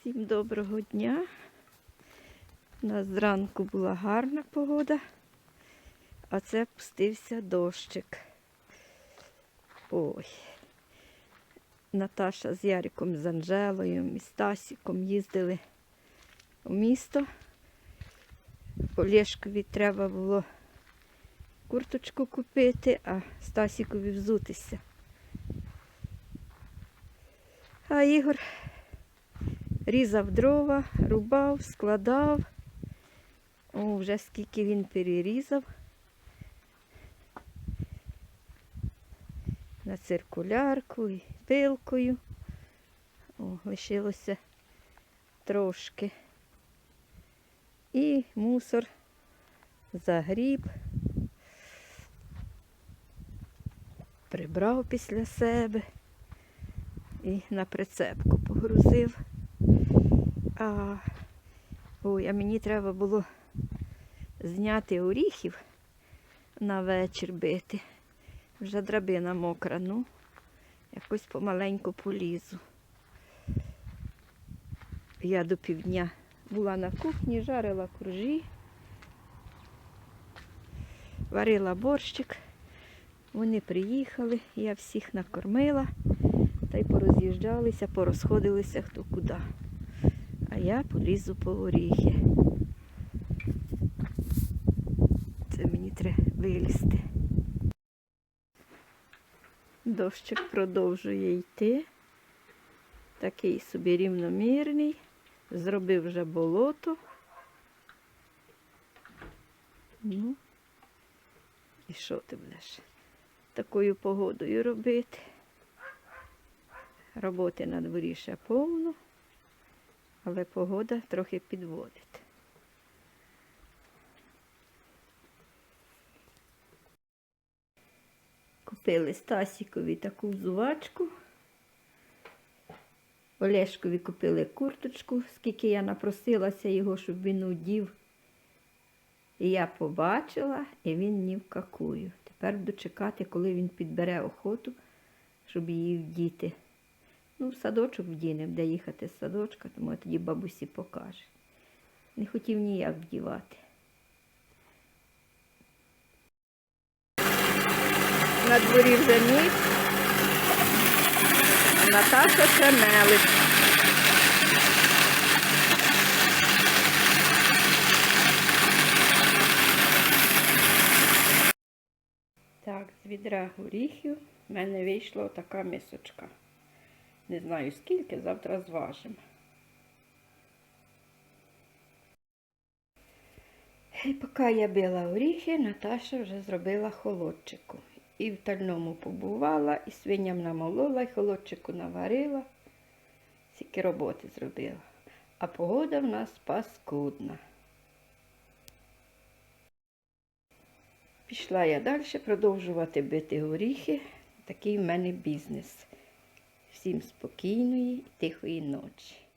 Всім доброго дня. У нас зранку була гарна погода, а це пустився дощик. Ой. Наташа з Яриком, з Анжелою і Стасіком їздили у місто. Олєшкові треба було курточку купити, а Стасікові взутися. А Ігор різав дрова, рубав, складав. О, вже скільки він перерізав. На циркулярку і пилкою. О, лишилося трошки. І мусор загріб. Прибрав після себе і на прицепку погрузив. А, ой, а мені треба було зняти оріхів на вечір бити. Вже драбина мокра, ну, якось помаленьку полізу. Я до півдня була на кухні, жарила коржі, варила борщик. Вони приїхали, я всіх накормила та й пороз'їжджалися, порозходилися хто куди. А я полізу по оріхи. Це мені треба вилізти. Дощик продовжує йти. Такий собі рівномірний. Зробив вже болото. Ну, і що ти будеш такою погодою робити? Роботи на дворі ще повно, але погода трохи підводить. Купили Стасікові таку взувачку. Олешкові купили курточку, скільки я напросилася його, щоб він удів. І я побачила, і він ні в какую. Тепер буду чекати, коли він підбере охоту, щоб її вдіти. Ну, садочок вдінемо, де їхати з садочка, тому я тоді бабусі покаже. Не хотів ніяк вдівати. На дворі вже ніч. Наташа ще мелить. Так, з відра горіхів в мене вийшла така мисочка. Не знаю скільки, завтра зважимо. І поки я била оріхи, Наташа вже зробила холодчику. І в тальному побувала, і свиням намолола, і холодчику наварила. Скільки роботи зробила. А погода в нас паскудна. Пішла я далі продовжувати бити горіхи. Такий в мене бізнес. Всім спокійної і тихої ночі.